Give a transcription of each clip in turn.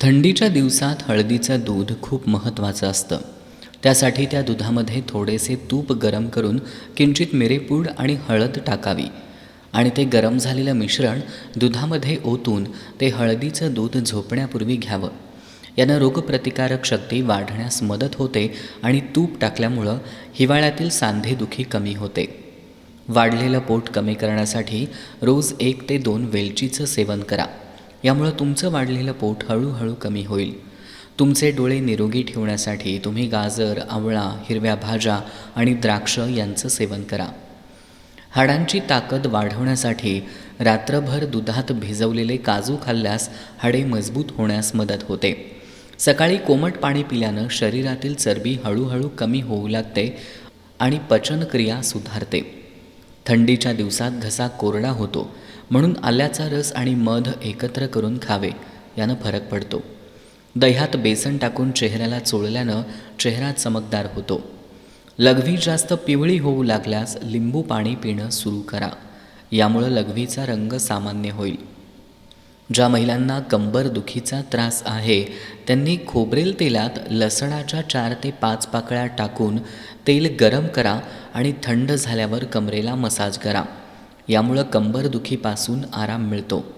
थंडीच्या दिवसात हळदीचं दूध खूप महत्त्वाचं असतं. त्यासाठी त्या दुधामध्ये थोडेसे तूप गरम करून किंचित मिरेपूड आणि हळद टाकावी. आणि ते गरम झालेलं मिश्रण दुधामध्ये ओतून ते हळदीचं दूध झोपण्यापूर्वी घ्यावं. यानं रोगप्रतिकारक शक्ती वाढण्यास मदत होते आणि तूप टाकल्यामुळं हिवाळ्यातील सांधेदुखी कमी होते. वाढलेलं पोट कमी करण्यासाठी रोज एक ते दोन वेलचीचं सेवन करा. यामुळं तुमचं वाढलेलं पोट हळूहळू कमी होईल. तुमचे डोळे निरोगी ठेवण्यासाठी तुम्ही गाजर आवळा हिरव्या भाज्या आणि द्राक्ष यांचं सेवन करा. हाडांची ताकद वाढवण्यासाठी रात्रभर दुधात भिजवलेले काजू खाल्ल्यास हाडे मजबूत होण्यास मदत होते. सकाळी कोमट पाणी पिल्यानं शरीरातील चरबी हळूहळू कमी होऊ लागते आणि पचनक्रिया सुधारते. थंडीच्या दिवसात घसा कोरडा होतो म्हणून आल्याचा रस आणि मध एकत्र करून खावे यानं फरक पडतो. दह्यात बेसन टाकून चेहऱ्याला चोळल्यानं चेहरा चमकदार होतो. लघवी जास्त पिवळी होऊ लागल्यास लिंबू पाणी पिणं सुरू करा. यामुळं लघवीचा रंग सामान्य होईल. ज्या महिलांना कंबरदुखीचा त्रास आहे त्यांनी खोबरेल तेलात लसणाच्या चार ते पाच पाकळ्या टाकून तेल गरम करा आणि थंड झाल्यावर कमरेला मसाज करा. यामुळं कंबरदुखीपासून आराम मिळतो.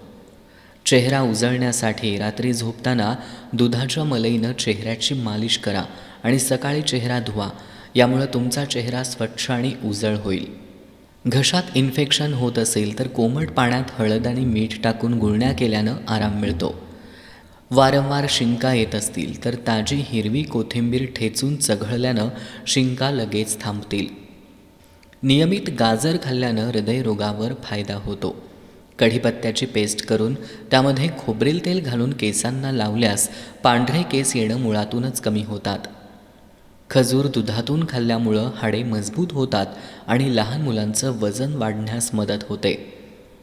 चेहरा उजळण्यासाठी रात्री झोपताना दुधाच्या मलईनं चेहऱ्याची मालिश करा आणि सकाळी चेहरा धुवा. यामुळं तुमचा चेहरा स्वच्छ आणि उजळ होईल. घशात इन्फेक्शन होत असेल तर कोमट पाण्यात हळद आणि मीठ टाकून गुळण्या केल्यानं आराम मिळतो. वारंवार शिंका येत असतील तर ताजी हिरवी कोथिंबीर ठेचून चघळल्यानं शिंका लगेच थांबतील. नियमित गाजर खाल्ल्यानं हृदयरोगावर फायदा होतो. कढीपत्त्याची पेस्ट करून त्यामध्ये खोबरेल तेल घालून केसांना लावल्यास पांढरे केस येणं मुळातूनच कमी होतात. खजूर दुधातून खाल्ल्यामुळं हाडे मजबूत होतात आणि लहान मुलांचं वजन वाढण्यास मदत होते.